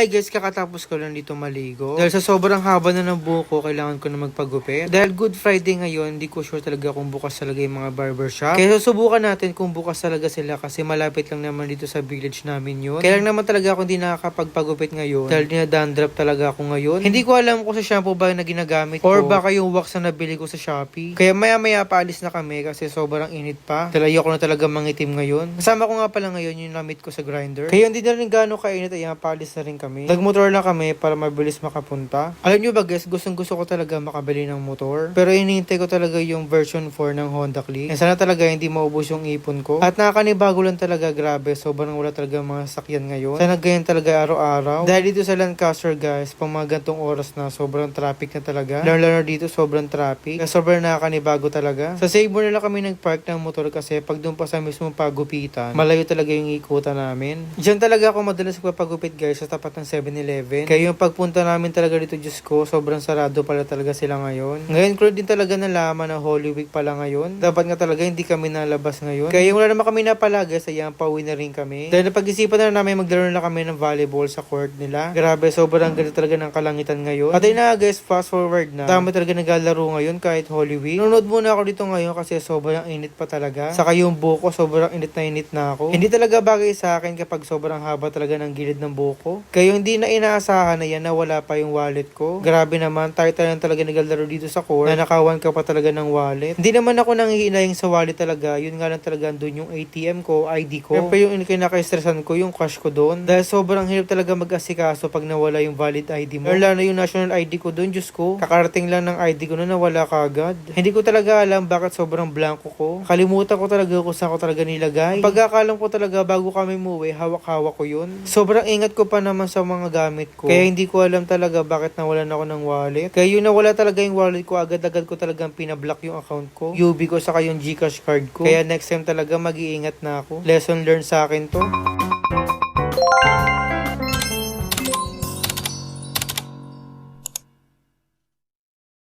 Hi guys, kakatapos ko lang dito maligo. Dahil sa sobrang haba na ng buhok ko, kailangan ko na magpagupit. Dahil Good Friday ngayon, hindi ko sure talaga kung bukas talaga yung mga barbershop. Kaya susubukan natin kung bukas talaga sila kasi malapit lang naman dito sa village namin yun. Kaya lang naman talaga ako hindi nakakapagpagupit ngayon dahil dinadandrop talaga ako ngayon. Hindi ko alam kung sa shampoo ba na ginagamit ko or baka yung wax na nabili ko sa Shopee. Kaya maya maya paalis na kami kasi sobrang init pa. Dahil ayoko na talaga mangitim ngayon. Kasama ko nga pala ngayon yung namit ko sa grinder. Kaya hindi na rin gaano kainit ay paalis na rin kami. Nagmotor lang kami para mabilis makapunta. Alam nyo ba guys, gustong gusto ko talaga makabili ng motor. Pero inihintay ko talaga yung version 4 ng Honda Click. Sana talaga hindi maubos yung ipon ko. At nakakanibago lang talaga grabe. Sobrang wala talaga mga sakyan ngayon. Sana ganyan talaga araw-araw. Dahil dito sa Lancaster guys, pang mga gantong oras na sobrang traffic na talaga. Lalo-lalo dito sobrang traffic. Kaya sobrang nakakanibago talaga. Sa Seymour nila kami nagpark ng motor kasi pag doon pa sa mismong pagupitan, malayo talaga yung ikutan namin. Diyan talaga ako madalas magpapagupit guys sa tapat ng 7-Eleven. Kaya yung pagpunta namin talaga dito, Diyos ko, sobrang sarado pala talaga sila ngayon. Ngayon ko din talaga nalaman na Holy Week pala ngayon. Dapat nga talaga hindi kami nalabas ngayon. Kaya wala naman kami napala guys, ayan, pauwi na rin kami. Dahil napag-isipan na namin maglaro na kami ng volleyball sa court nila. Grabe, sobrang ganda talaga ng kalangitan ngayon. At na guys, fast forward na. Dami talaga naglalaro ngayon kahit Holy Week. Nunod muna ako dito ngayon kasi sobrang init pa talaga. Saka yung buko, sobrang init na init na ako. Hindi talaga bagay sa akin kapag sobrang haba talaga ng gilid ng buko. Kaya hindi na inaasahan na yan na wala pa yung wallet ko. Grabe naman, tayo tayo talaga naglalaro dito sa court na nakawan ka pa talaga ng wallet. Hindi naman ako nangihinayang sa wallet talaga. Yun nga lang talaga doon yung ATM ko, ID ko. Siyempre yung kinaka-stressan ko, yung cash ko doon. Dahil sobrang hirap talaga mag-asikaso pag nawala yung valid ID mo. Lalo yung national ID ko doon, Diyos ko. Kakarating lang ng ID ko na nawala kagad. Hindi ko talaga alam bakit sobrang blanco ko. Kalimutan ko talaga kung saan ko talaga nilagay. Pagkakalam ko talaga bago kami muwi, hawak-hawak ko yun. Sobrang ingat ko pa naman sa mga gamit ko. Kaya hindi ko alam talaga bakit nawalan ako ng wallet. Kaya yun nawala talaga yung wallet ko, agad-agad ko talagang pinablock yung account ko. UB ko saka yung Gcash card ko. Kaya next time talaga mag-iingat na ako. Lesson learned sa akin to.